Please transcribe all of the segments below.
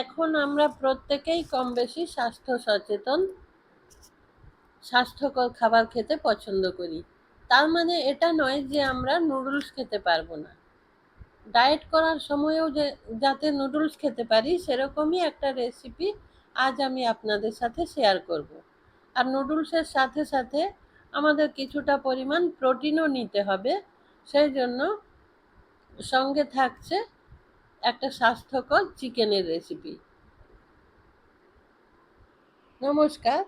এখন আমরা প্রত্যেকেই কম বেশি স্বাস্থ্য সচেতন, স্বাস্থ্যকর খাবার খেতে পছন্দ করি তার মানে এটা নয় যে আমরা নুডলস খেতে পারব না ডায়েট করার সময়েও যে, যাতে নুডলস খেতে পারি, সেরকমই একটা রেসিপি আজ আমি আপনাদের সাথে শেয়ার করব। আর নুডলসের সাথে সাথে আমাদের কিছুটা পরিমাণ প্রোটিনও নিতে হবে, সেই জন্য সঙ্গে থাকছে একটা স্বাস্থ্যকর চিকেনের রেসিপি নমস্কার,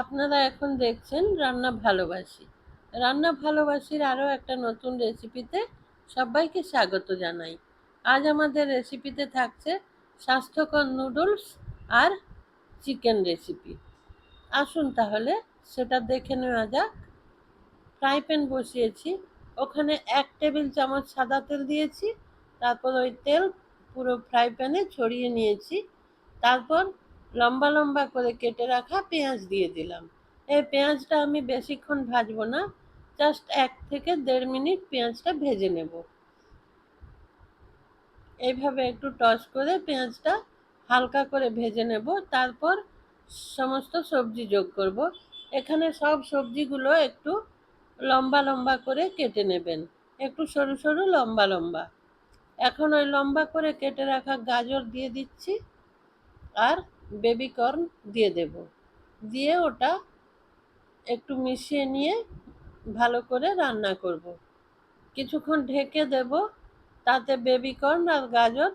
আপনারা এখন দেখছেন রান্না ভালোবাসি। রান্না ভালোবাসির আরও একটা নতুন রেসিপিতে সবাইকে স্বাগত জানাই। আজ আমাদের রেসিপিতে থাকছে স্বাস্থ্যকর নুডলস আর চিকেন রেসিপি আসুন তাহলে সেটা দেখে নেওয়া যাক। ফ্রাই প্যান বসিয়েছি, ওখানে এক টেবিল চামচ সাদা তেল দিয়েছি, তারপর ওই তেল পুরো ফ্রাই প্যানে ছড়িয়ে নিয়েছি। তারপর লম্বা লম্বা করে কেটে রাখা পেঁয়াজ দিয়ে দিলাম। এই পেঁয়াজটা আমি বেশিক্ষণ ভাজবো না জাস্ট এক থেকে দেড় মিনিট পেঁয়াজটা ভেজে নেব। এইভাবে একটু টস করে পেঁয়াজটা হালকা করে ভেজে নেব। তারপর সমস্ত সবজি যোগ করব। এখানে সব সবজিগুলো একটু লম্বা লম্বা করে কেটে নেবেন। একটু সরু সরু লম্বা লম্বা। এখন ওই লম্বা করে কেটে রাখা গাজর দিয়ে দিচ্ছি আর বেবি কর্ন দিয়ে দেব। দিয়ে ওটা একটু মিশিয়ে নিয়ে ভালো করে রান্না করব। কিছুক্ষণ ঢেকে দেব, তাতে বেবি কর্ন আর গাজর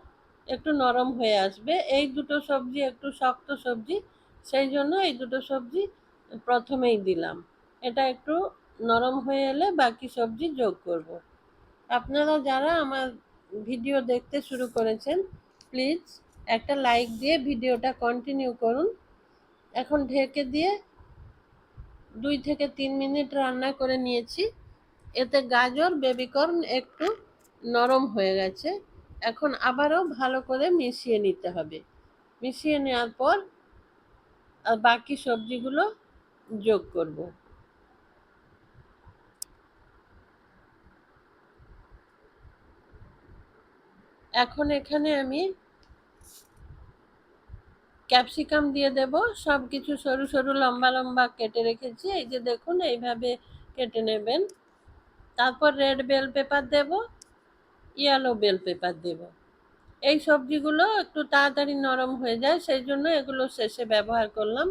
একটু নরম হয়ে আসবে। এই দুটো সবজি একটু শক্ত সবজি, সেই জন্য এই দুটো সবজি প্রথমেই দিলাম। এটা একটু নরম হয়ে এলে বাকি সবজি যোগ করব। আপনারা যারা আমার ভিডিও দেখতে শুরু করেছেন, প্লিজ একটা লাইক দিয়ে ভিডিওটা কন্টিনিউ করুন। এখন ঢেকে দিয়ে দুই থেকে তিন মিনিট রান্না করে নিয়েছি। এতে গাজর, বেবিকর্ন একটু নরম হয়ে গেছে। এখন আবারও ভালো করে মিশিয়ে নিতে হবে। মিশিয়ে নেওয়ার পর আর বাকি সবজিগুলো যোগ করব। এখন এখানে আমি ক্যাপসিকাম দিয়ে দেব সব কিছু সরু সরু লম্বা লম্বা কেটে রেখেছি, এই যে দেখুন এইভাবে কেটে নেবেন। তারপর রেড বেল পেপার দেব, ইয়েলো বেল পেপার দেব। এই সবজিগুলো একটু তাড়াতাড়ি নরম হয়ে যায়, সেই জন্য এগুলো শেষে ব্যবহার করলাম।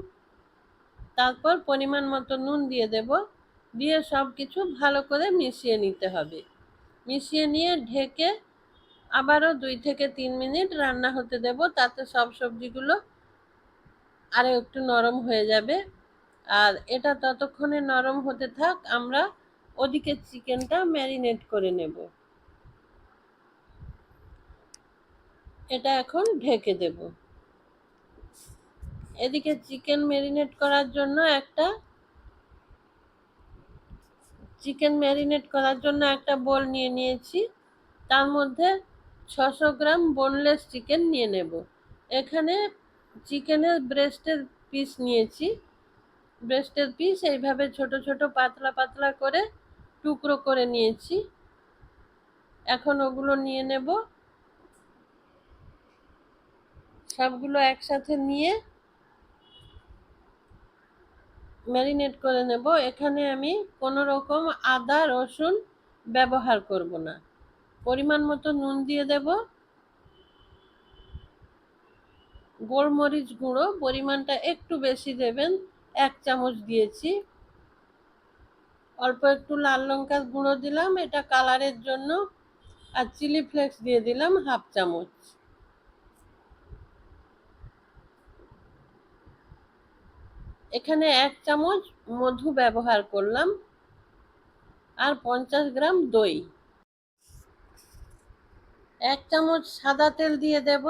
তারপর পরিমাণ মতো নুন দিয়ে দেব, দিয়ে সব কিছু ভালো করে মিশিয়ে নিতে হবে। মিশিয়ে নিয়ে ঢেকে আবারও দুই থেকে তিন মিনিট রান্না হতে দেব, তাতে সব সবজিগুলো আরও একটু নরম হয়ে যাবে। আর এটা ততক্ষণে নরম হতে থাক, আমরা ওদিকে চিকেনটা ম্যারিনেট করে নেব। এটা এখন ঢেকে দেব। এদিকে চিকেন ম্যারিনেট করার জন্য একটা চিকেন ম্যারিনেট করার জন্য একটা বোল নিয়ে নিয়েছি। তার মধ্যে ছশো গ্রাম বোনলেস চিকেন নিয়ে নেব। এখানে চিকেনের ব্রেস্টের পিস নিয়েছি। ব্রেস্টের পিস এইভাবে ছোট ছোট পাতলা পাতলা করে টুকরো করে নিয়েছি। এখন ওগুলো নিয়ে নেব। সবগুলো একসাথে নিয়ে ম্যারিনেট করে নেব। এখানে আমি কোনো রকম আদা, রসুন ব্যবহার করব না। পরিমাণ মতো নুন দিয়ে দেব। গোলমরিচ গুঁড়ো, পরিমাণটা একটু বেশি দেবেন, এক চামচ দিয়েছি। অল্প একটু লাল লঙ্কার গুঁড়ো দিলাম, এটা কালারের জন্য, আর চিলি ফ্লেক্স দিয়ে দিলাম হাফ চামচ। এখানে এক চামচ মধু ব্যবহার করলাম, আর পঞ্চাশ গ্রাম দই। এক চামচ সাদা তেল দিয়ে দেব।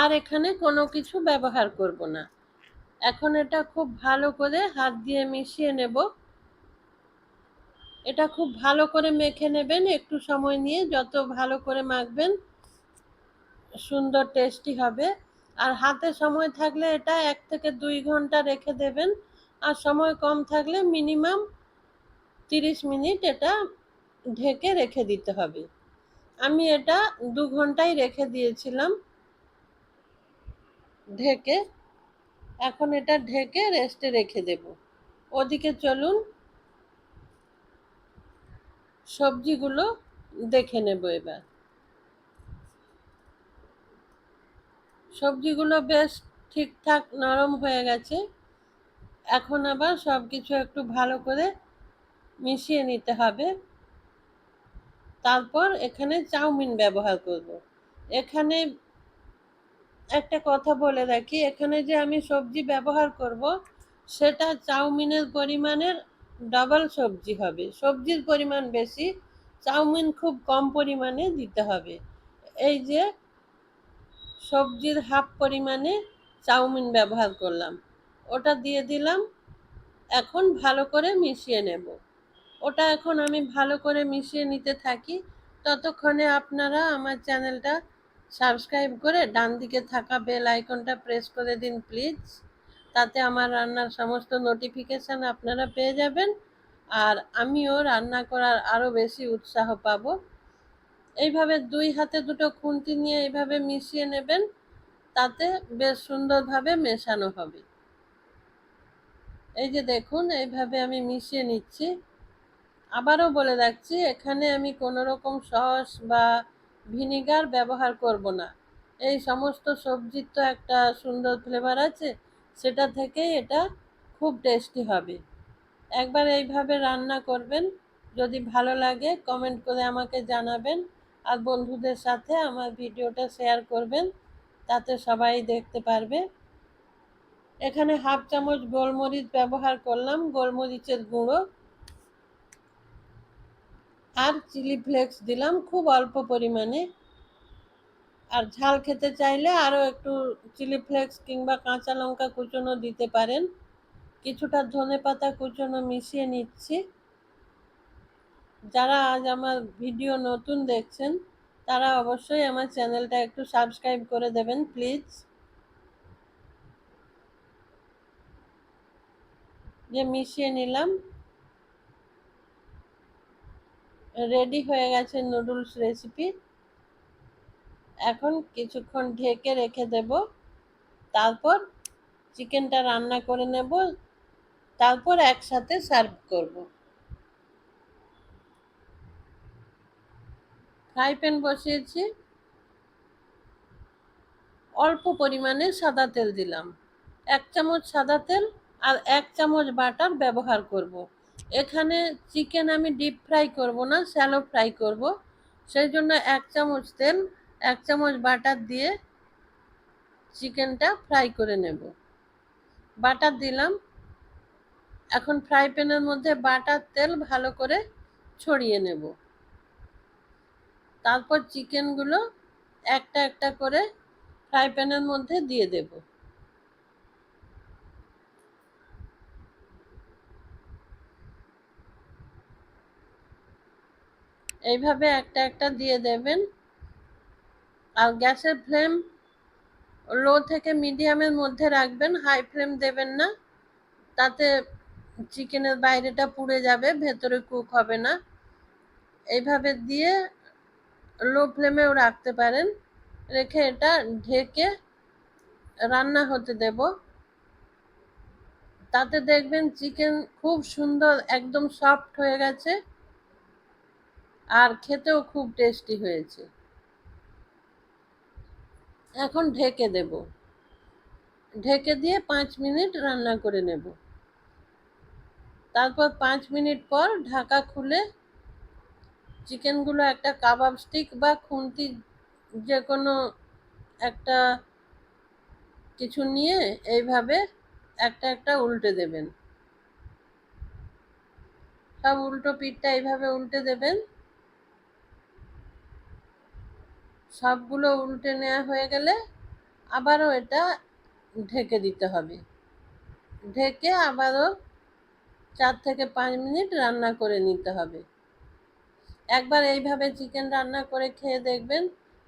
আর এখানে কোনো কিছু ব্যবহার করব না। এখন এটা খুব ভালো করে হাত দিয়ে মিশিয়ে নেব। এটা খুব ভালো করে মেখে নেবেন, একটু সময় নিয়ে যত ভালো করে মাখবেন, সুন্দর টেস্টি হবে। আর হাতে সময় থাকলে এটা এক থেকে দুই ঘণ্টা রেখে দেবেন। আর সময় কম থাকলে মিনিমাম তিরিশ মিনিট এটা ঢেকে রেখে দিতে হবে। আমি এটা দু ঘন্টায় রেখে দিয়েছিলাম। ঢেকে, এখন এটা ঢেকে রেস্টে রেখে দেব। ওদিকে চলুন, সবজিগুলো দেখে নেব এবার। সবজিগুলো বেশ ঠিকঠাক নরম হয়ে গেছে। এখন আবার সব কিছু একটু ভালো করে মিশিয়ে নিতে হবে। তারপর এখানে চাউমিন ব্যবহার করব। এখানে একটা কথা বলে রাখি, এখানে যে আমি সবজি ব্যবহার করব, সেটা চাউমিনের পরিমাণের ডাবল সবজি হবে। সবজির পরিমাণ বেশি, চাউমিন খুব কম পরিমাণে দিতে হবে। এই যে সবজির হাফ পরিমাণে চাউমিন ব্যবহার করলাম। ওটা দিয়ে দিলাম, এখন ভালো করে মিশিয়ে নেব। ওটা এখন আমি ভালো করে মিশিয়ে নিতে থাকি। ততক্ষণে আপনারা আমার চ্যানেলটা সাবস্ক্রাইব করে ডান দিকে থাকা বেল আইকনটা প্রেস করে দিন, প্লিজ। তাতে আমার রান্নার সমস্ত নোটিফিকেশান আপনারা পেয়ে যাবেন। আর আমিও রান্না করার আরও বেশি উৎসাহ পাব। এইভাবে দুই হাতে দুটো খুন্তি নিয়ে এইভাবে মিশিয়ে নেবেন, তাতে বেশ সুন্দরভাবে মেশানো হবে। এই যে দেখুন, এইভাবে আমি মিশিয়ে নিচ্ছি। আবারও বলে রাখছি, এখানে আমি কোনো রকম সস বা ভিনিগার ব্যবহার করব না। এই সমস্ত সবজির তো একটা সুন্দর ফ্লেভার আছে, সেটা থেকেই এটা খুব টেস্টি হবে। একবার এইভাবে রান্না করবেন, যদি ভালো লাগে কমেন্ট করে আমাকে জানাবেন, আর বন্ধুদের সাথে আমার ভিডিওটা শেয়ার করবেন, তাতে সবাই দেখতে পারবে। এখানে হাফ চামচ গোলমরিচ ব্যবহার করলাম, গোলমরিচের গুঁড়ো। আর চিলি ফ্লেক্স দিলাম খুব অল্প পরিমাণে। আর ঝাল খেতে চাইলে আরও একটু চিলি ফ্লেক্স কিংবা কাঁচা লঙ্কা কুচনো দিতে পারেন। কিছুটা ধনে পাতা কুচনো মিশিয়ে নিচ্ছি। যারা আজ আমার ভিডিও নতুন দেখছেন, তারা অবশ্যই আমার চ্যানেলটা একটু সাবস্ক্রাইব করে দেবেন, প্লিজ। যে মিশিয়ে নিলাম রেডি হয়ে গেছে নুডলস রেসিপি এখন কিছুক্ষণ ঢেকে রেখে দেব। তারপর চিকেনটা রান্না করে নেব। তারপর একসাথে সার্ভ করব। ফ্রাই প্যান বসিয়েছি। অল্প পরিমাণে সাদা তেল দিলাম। এক চামচ সাদা তেল আর এক চামচ বাটার ব্যবহার করব। এখানে চিকেন আমি ডিপ ফ্রাই করব না শ্যালো ফ্রাই করব। সেই জন্য এক চামচ তেল, এক চামচ বাটার দিয়ে চিকেনটা ফ্রাই করে নেব। বাটার দিলাম। এখন ফ্রাই প্যানের মধ্যে বাটার তেল ভালো করে ছড়িয়ে নেব। তারপর চিকেনগুলো একটা একটা করে ফ্রাই প্যানের মধ্যে দিয়ে দেব। এইভাবে একটা একটা দিয়ে দেবেন। আর গ্যাসের ফ্লেম লো থেকে মিডিয়ামের মধ্যে রাখবেন, হাই ফ্লেম দেবেন না। তাতে চিকেনের বাইরেটা পুড়ে যাবে, ভেতরে কুক হবে না। এইভাবে দিয়ে লো ফ্লেমেও রাখতে পারেন। রেখে এটা ঢেকে রান্না হতে দেব। তাতে দেখবেন চিকেন খুব সুন্দর একদম সফট হয়ে গেছে। আর খেতেও খুব টেস্টি হয়েছে। এখন ঢেকে দেব। ঢেকে দিয়ে পাঁচ মিনিট রান্না করে নেব। তারপর পাঁচ মিনিট পর ঢাকা খুলে চিকেনগুলো একটা কাবাব স্টিক বা খুন্তি যে কোনো একটা কিছু নিয়ে এইভাবে একটা একটা উল্টে দেবেন। সব উল্টো পিঠটা এইভাবে উল্টে দেবেন। সবগুলো উল্টে নেওয়া হয়ে গেলে আবারও এটা ঢেকে দিতে হবে। ঢেকে আবারও চার থেকে পাঁচ মিনিট রান্না করে নিতে হবে। একবার এইভাবে চিকেন রান্না করে খেয়ে দেখবেন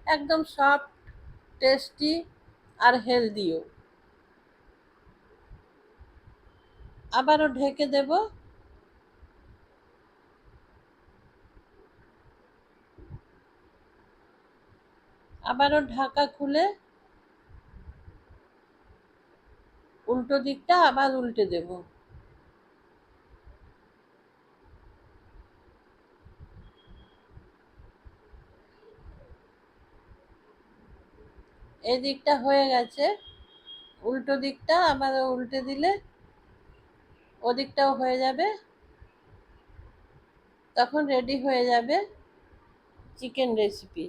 একদম সফট টেস্টি আর হেলদিও আবারও ঢেকে দেব আবারও ঢাকা খুলে উল্টো দিকটা আবার উল্টে দেব। এই দিকটা হয়ে গেছে। উল্টো দিকটা আবার উল্টে দিলে ওদিকটাও হয়ে যাবে। তখন রেডি হয়ে যাবে চিকেন রেসিপি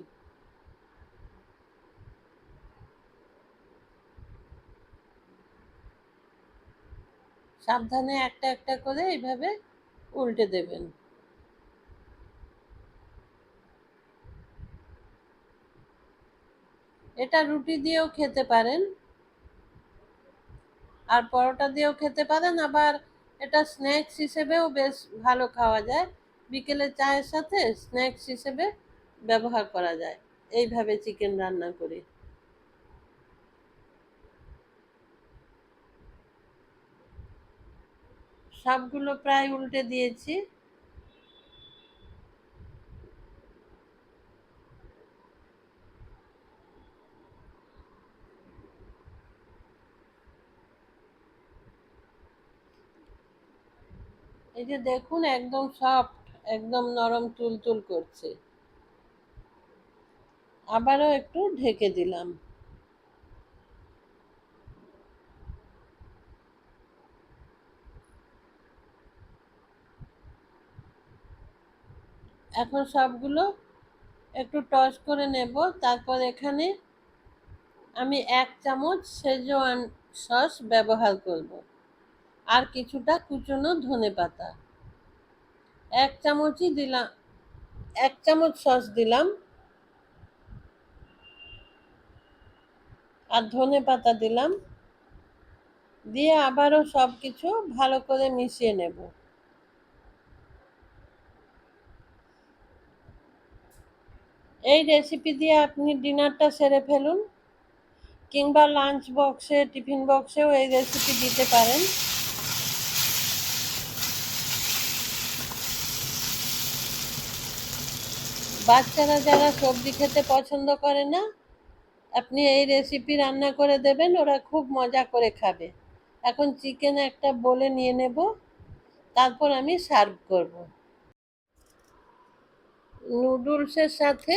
সাবধানে একটা একটা করে এইভাবে উল্টে দেবেন। এটা রুটি দিয়েও খেতে পারেন। আর পরোটা দিয়েও খেতে পারেন। আবার এটা স্ন্যাক্স হিসেবেও বেশ ভালো খাওয়া যায়। বিকেলে চায়ের সাথে স্ন্যাক্স হিসেবে ব্যবহার করা যায়। এইভাবে চিকেন রান্না করি। সবগুলো প্রায় উল্টে দিয়েছি। এই যে দেখুন, একদম সফট একদম নরম তুলতুল করছে। আবারও একটু ঢেকে দিলাম। এখন সবগুলো একটু টস করে নেব। তারপর এখানে আমি এক চামচ সেজওয়ান সস ব্যবহার করব। আর কিছুটা কুচনো ধনে পাতা। এক চামচই দিলাম, এক চামচ সস দিলাম। আর ধনে পাতা দিলাম। দিয়ে আবারও সব কিছু ভালো করে মিশিয়ে নেব। এই রেসিপি দিয়ে আপনি ডিনারটা সেরে ফেলুন, কিংবা লাঞ্চ বক্সে টিফিন বক্সেও এই রেসিপি দিতে পারেন। বাচ্চারা যারা সবজি খেতে পছন্দ করে না, আপনি এই রেসিপি রান্না করে দেবেন, ওরা খুব মজা করে খাবে। এখন চিকেন একটা বলে নিয়ে নেব, তারপর আমি সার্ভ করব। নুডলসের সাথে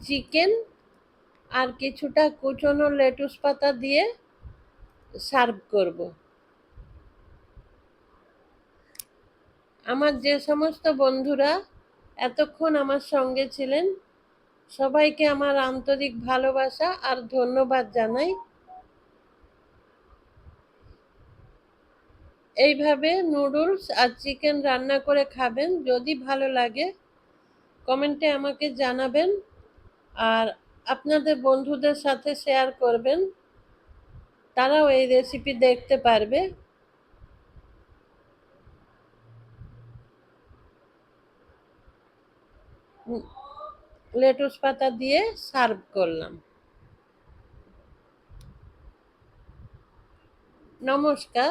চিকেন আর কিছুটা কুচনো লেটুস পাতা দিয়ে সার্ভ করব। আমার যে সমস্ত বন্ধুরা এতক্ষণ আমার সঙ্গে ছিলেন, সবাইকে আমার আন্তরিক ভালোবাসা আর ধন্যবাদ জানাই। এইভাবে নুডলস আর চিকেন রান্না করে খাবেন, যদি ভালো লাগে কমেন্টে আমাকে জানাবেন আর আপনাদের বন্ধুদের সাথে শেয়ার করবেন, তারাও এই রেসিপি দেখতে পারবে। লেটুস পাতা দিয়ে সার্ভ করলাম। নমস্কার।